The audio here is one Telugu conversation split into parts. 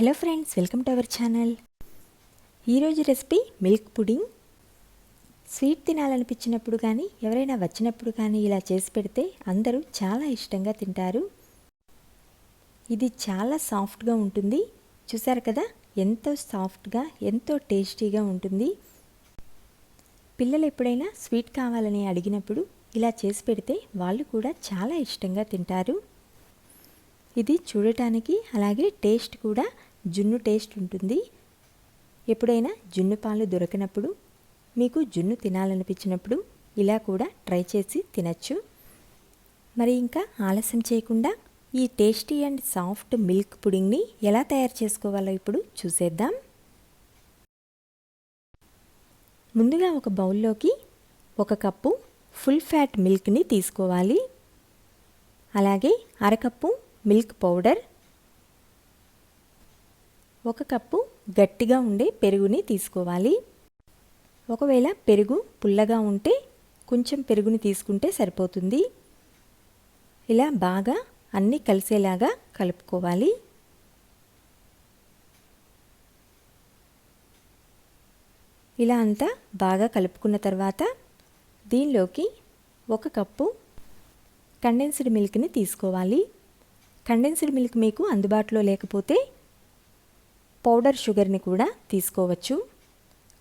Hello friends welcome to our channel. ఈరోజు రెసిపీ మిల్క్ పుడింగ్. స్వీట్ తినాలనిపించినప్పుడు కానీ ఎవరైనా వచ్చినప్పుడు కానీ ఇలా చేసి పెడితే అందరూ చాలా ఇష్టంగా తింటారు. ఇది చాలా సాఫ్ట్గా ఉంటుంది. చూసారు కదా ఎంతో సాఫ్ట్గా ఎంతో టేస్టీగా ఉంటుంది. పిల్లలు ఎప్పుడైనా స్వీట్ కావాలని అడిగినప్పుడు ఇలా చేసి పెడితే వాళ్ళు కూడా చాలా ఇష్టంగా తింటారు. ఇది చూడటానికి అలాగే టేస్ట్ కూడా జున్ను టేస్ట్ ఉంటుంది. ఎప్పుడైనా జున్ను పాలు దొరకనప్పుడు మీకు జున్ను తినాలనిపించినప్పుడు ఇలా కూడా ట్రై చేసి తినచ్చు. మరి ఇంకా ఆలస్యం చేయకుండా ఈ టేస్టీ అండ్ సాఫ్ట్ మిల్క్ పుడింగ్ని ఎలా తయారు చేసుకోవాలో ఇప్పుడు చూసేద్దాం. ముందుగా ఒక బౌల్లోకి ఒక కప్పు ఫుల్ ఫ్యాట్ మిల్క్ని తీసుకోవాలి. అలాగే అరకప్పు మిల్క్ పౌడర్ ఒక కప్పు గట్టిగా ఉండే పెరుగుని తీసుకోవాలి. ఒకవేళ పెరుగు పుల్లగా ఉంటే కొంచెం పెరుగుని తీసుకుంటే సరిపోతుంది. ఇలా బాగా అన్నీ కలిసేలాగా కలుపుకోవాలి. ఇలా అంతా బాగా కలుపుకున్న తర్వాత దీనిలోకి ఒక కప్పు కండెన్స్డ్ మిల్క్ని తీసుకోవాలి. కండెన్స్డ్ మిల్క్ మీకు అందుబాటులో లేకపోతే పౌడర్ షుగర్ని కూడా తీసుకోవచ్చు.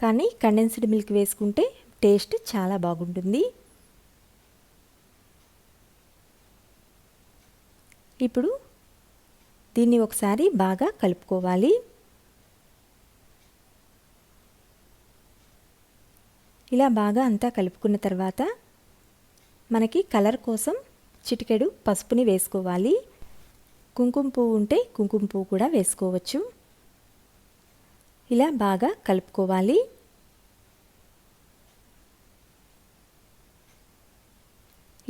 కానీ కండెన్స్డ్ మిల్క్ వేసుకుంటే టేస్ట్ చాలా బాగుంటుంది. ఇప్పుడు దీన్ని ఒకసారి బాగా కలుపుకోవాలి. ఇలా బాగా అంతా కలుపుకున్న తర్వాత మనకి కలర్ కోసం చిటికెడు పసుపుని వేసుకోవాలి. కుంకుమ పువ్వు ఉంటే కుంకుమ పువ్వు కూడా వేసుకోవచ్చు. ఇలా బాగా కలుపుకోవాలి.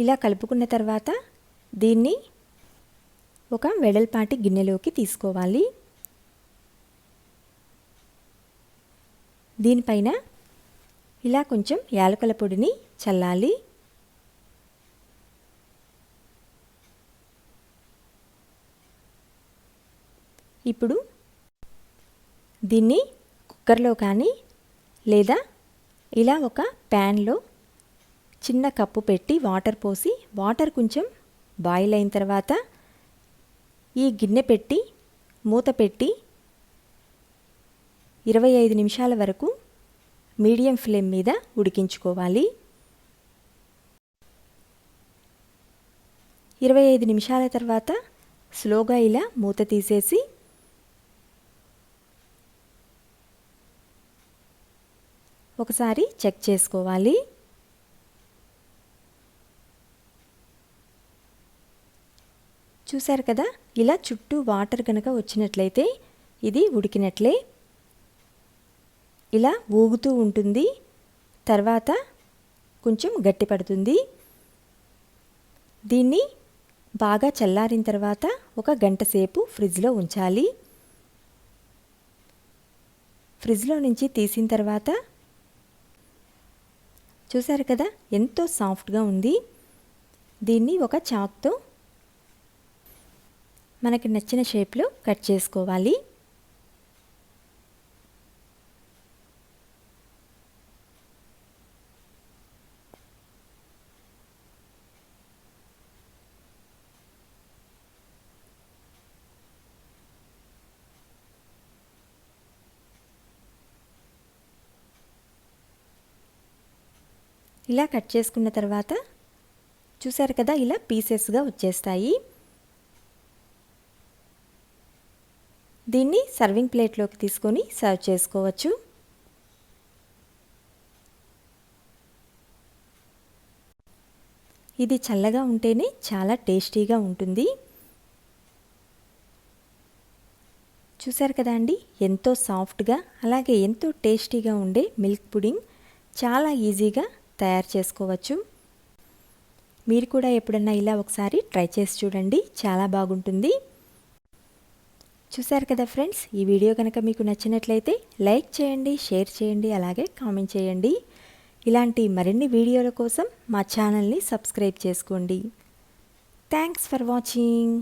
ఇలా కలుపుకున్న తర్వాత దీన్ని ఒక వెడల్పాటి గిన్నెలోకి తీసుకోవాలి. దీనిపైన ఇలా కొంచెం యాలకుల పొడిని చల్లాలి. ఇప్పుడు దీన్ని కుక్కర్లో కానీ లేదా ఇలా ఒక ప్యాన్లో చిన్న కప్పు పెట్టి వాటర్ పోసి వాటర్ కొంచెం బాయిల్ అయిన తర్వాత ఈ గిన్నె పెట్టి మూత పెట్టి ఇరవై ఐదు నిమిషాల వరకు మీడియం ఫ్లేమ్ మీద ఉడికించుకోవాలి. ఇరవై ఐదు నిమిషాల తర్వాత స్లోగా ఇలా మూత తీసేసి ఒకసారి చెక్ చేసుకోవాలి. చూశారు కదా? ఇలా చుట్టూ వాటర్ కనుక వచ్చినట్లయితే ఇది ఉడికినట్లే. ఇలా ఊగుతూ ఉంటుంది. తర్వాత కొంచెం గట్టిపడుతుంది దీన్ని బాగా చల్లారిన తర్వాత ఒక గంట సేపు ఫ్రిడ్జ్లో ఉంచాలి. ఫ్రిడ్జ్లో నుంచి తీసిన తర్వాత చూసారు కదా? ఎంతో సాఫ్ట్గా ఉంది. దీన్ని ఒక చాక్తో మనకి నచ్చిన షేప్లో కట్ చేసుకోవాలి. ఇలా కట్ చేసుకున్న తర్వాత చూసారు కదా ఇలా పీసెస్గా వచ్చేస్తాయి. దీన్ని సర్వింగ్ ప్లేట్లోకి తీసుకొని సర్వ్ చేసుకోవచ్చు. ఇది చల్లగా ఉంటేనే చాలా టేస్టీగా ఉంటుంది. చూసారు కదా అండి ఎంతో సాఫ్ట్గా అలాగే ఎంతో టేస్టీగా ఉండే మిల్క్ పుడింగ్ చాలా ఈజీగా తయారు చేసుకోవచ్చు. మీరు కూడా ఎప్పుడన్నా ఇలా ఒకసారి ట్రై చేసి చూడండి. చాలా బాగుంటుంది. చూశారు కదా ఫ్రెండ్స్? ఈ వీడియో కనుక మీకు నచ్చినట్లయితే లైక్ చేయండి షేర్ చేయండి అలాగే కామెంట్ చేయండి. ఇలాంటి మరిన్ని వీడియోల కోసం మా ఛానల్ని సబ్స్క్రైబ్ చేసుకోండి. Thanks for watching.